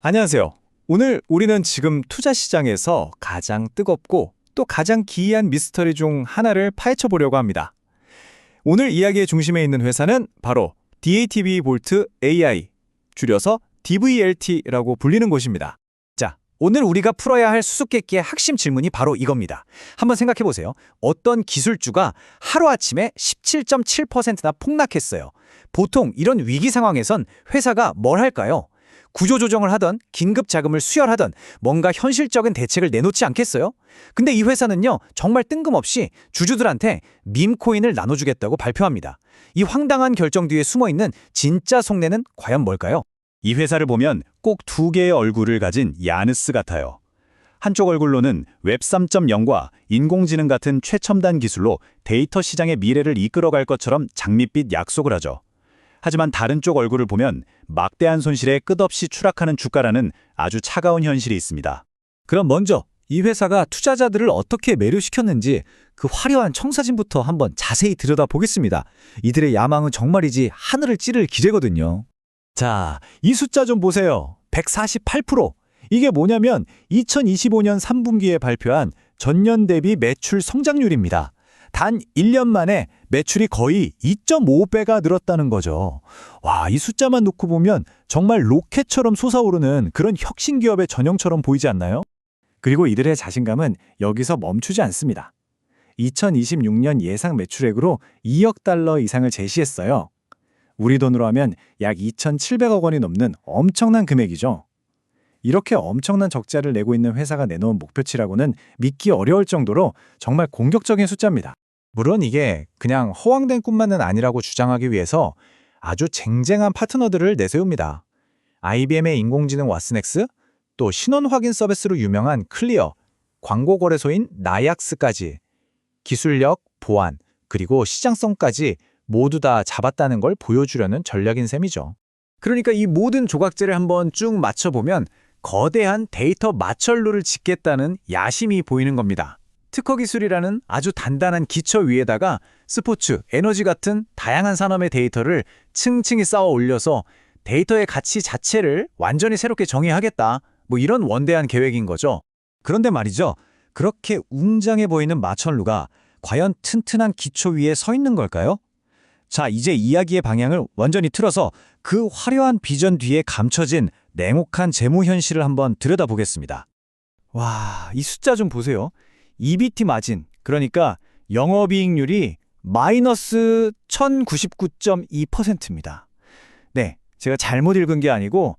안녕하세요. 오늘 우리는 지금 투자 시장에서 가장 뜨겁고 또 가장 기이한 미스터리 중 하나를 파헤쳐 보려고 합니다. 오늘 이야기의 중심에 있는 회사는 바로 DATB 볼트 AI, 줄여서 DVLT라고 불리는 곳입니다. 자, 오늘 우리가 풀어야 할 수수께끼의 핵심 질문이 바로 이겁니다. 한번 생각해 보세요. 어떤 기술주가 하루아침에 17.7%나 폭락했어요. 보통 이런 위기 상황에선 회사가 뭘 할까요? 구조조정을 하던 긴급 자금을 수혈하던 뭔가 현실적인 대책을 내놓지 않겠어요? 근데 이 회사는요, 정말 뜬금없이 주주들한테 밈코인을 나눠주겠다고 발표합니다. 이 황당한 결정 뒤에 숨어있는 진짜 속내는 과연 뭘까요? 이 회사를 보면 꼭 두 개의 얼굴을 가진 야누스 같아요. 한쪽 얼굴로는 웹 3.0과 인공지능 같은 최첨단 기술로 데이터 시장의 미래를 이끌어갈 것처럼 장밋빛 약속을 하죠. 하지만 다른 쪽 얼굴을 보면 막대한 손실에 끝없이 추락하는 주가라는 아주 차가운 현실이 있습니다. 그럼 먼저 이 회사가 투자자들을 어떻게 매료시켰는지 그 화려한 청사진부터 한번 자세히 들여다보겠습니다. 이들의 야망은 정말이지 하늘을 찌를 기대거든요. 자, 이 숫자 좀 보세요. 148%. 이게 뭐냐면 2025년 3분기에 발표한 전년 대비 매출 성장률입니다. 단 1년 만에 매출이 거의 2.5배가 늘었다는 거죠. 와, 이 숫자만 놓고 보면 정말 로켓처럼 솟아오르는 그런 혁신 기업의 전형처럼 보이지 않나요? 그리고 이들의 자신감은 여기서 멈추지 않습니다. 2026년 예상 매출액으로 2억 달러 이상을 제시했어요. 우리 돈으로 하면 약 2,700억 원이 넘는 엄청난 금액이죠. 이렇게 엄청난 적자를 내고 있는 회사가 내놓은 목표치라고는 믿기 어려울 정도로 정말 공격적인 숫자입니다. 물론 이게 그냥 허황된 꿈만은 아니라고 주장하기 위해서 아주 쟁쟁한 파트너들을 내세웁니다. IBM의 인공지능 왓슨엑스, 또 신원 확인 서비스로 유명한 클리어, 광고 거래소인 나약스까지 기술력, 보안, 그리고 시장성까지 모두 다 잡았다는 걸 보여주려는 전략인 셈이죠. 그러니까 이 모든 조각제를 한번 쭉 맞춰보면 거대한 데이터 마철루를 짓겠다는 야심이 보이는 겁니다. 특허 기술이라는 아주 단단한 기초 위에다가 스포츠, 에너지 같은 다양한 산업의 데이터를 층층이 쌓아 올려서 데이터의 가치 자체를 완전히 새롭게 정의하겠다. 뭐 이런 원대한 계획인 거죠. 그런데 말이죠. 그렇게 웅장해 보이는 마천루가 과연 튼튼한 기초 위에 서 있는 걸까요? 자, 이제 이야기의 방향을 완전히 틀어서 그 화려한 비전 뒤에 감춰진 냉혹한 재무 현실을 한번 들여다보겠습니다. 와, 이 숫자 좀 보세요. EBT 마진, 그러니까 영업이익률이 마이너스 1099.2%입니다. 네, 제가 잘못 읽은 게 아니고